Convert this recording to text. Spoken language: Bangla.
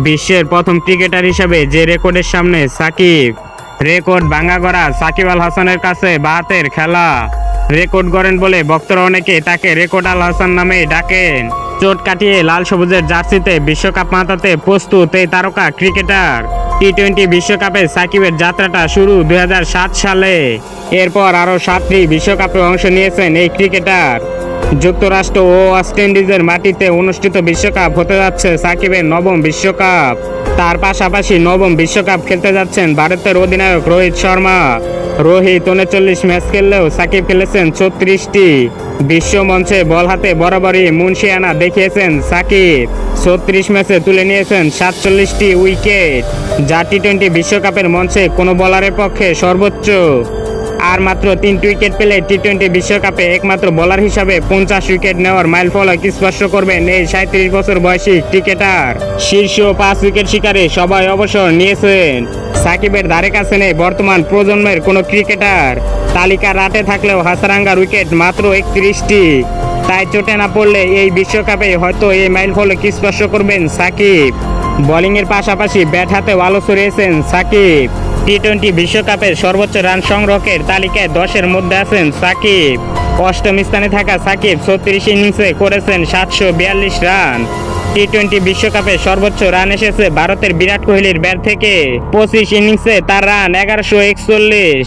বিশ্বের প্রথম ক্রিকেটার হিসেবে যে রেকর্ডের সামনে সাকিব, রেকর্ড ভাঙা করা সাকিব আল হাসানের কাছে বাহাতের খেলা। রেকর্ড করেন বলে ভক্তরা অনেকে তাকে রেকর্ড আল হাসান নামে ডাকেন। চোট কাটিয়ে লাল সবুজের জার্সিতে বিশ্বকাপ মাতাতে প্রস্তুত এই তারকা ক্রিকেটার। টি টোয়েন্টি বিশ্বকাপে সাকিবের যাত্রাটা শুরু দু হাজার সাত সালে। এরপর আরও সাতটি বিশ্বকাপে অংশ নিয়েছেন এই ক্রিকেটার। যুক্তরাষ্ট্র ও ওয়েস্ট ইন্ডিজের মাটিতে অনুষ্ঠিত বিশ্বকাপ হতে যাচ্ছে সাকিবের নবম বিশ্বকাপ। তার পাশাপাশি নবম বিশ্বকাপ খেলতে যাচ্ছেন ভারতের অধিনায়ক রোহিত শর্মা। রোহিত উনচল্লিশ ম্যাচ খেললেও সাকিব খেলেছেন ছত্রিশটি। বিশ্ব মঞ্চে বল হাতে বরাবরই মুন্সিয়ানা দেখিয়েছেন সাকিব। ছত্রিশ ম্যাচে তুলে নিয়েছেন সাতচল্লিশটি উইকেট। যা টি টোয়েন্টি বিশ্বকাপের মঞ্চে কোনো বলারের পক্ষে সর্বোচ্চ। আর মাত্র তিনটি উইকেট পেলে টি টোয়েন্টি বিশ্বকাপে একমাত্র বোলার হিসাবে পঞ্চাশ উইকেট নেওয়ার মাইল ফলক স্পর্শ করবেন এই সাঁত্রিশ বছর বয়সী ক্রিকেটার। শীর্ষ পাঁচ উইকেট শিকারে সবাই অবসর নিয়েছেন। সাকিবের ধারে কাছে নেই বর্তমান প্রজন্মের কোনো ক্রিকেটার। তালিকা রাতে থাকলেও হাসারাঙ্গার উইকেট মাত্র একত্রিশটি। তাই চোটে না পড়লে এই বিশ্বকাপে হয়তো এই মাইল ফলক স্পর্শ করবেন সাকিব। বোলিংয়ের পাশাপাশি ব্যাট হাতে আলো ছড়িয়েছেন সাকিব। টি টোয়েন্টি বিশ্বকাপের সর্বোচ্চ রান সংগ্রহের তালিকায় দশের মধ্যে আছেন সাকিব। অষ্টম স্থানে থাকা সাকিব ছত্রিশ ইনিংসে করেছেন সাতশো বিয়াল্লিশ রান। টি টোয়েন্টি বিশ্বকাপে সর্বোচ্চ রান এসেছে ভারতের বিরাট কোহলির ব্যাট থেকে। পঁচিশ ইনিংসে তার রান এগারোশো একচল্লিশ।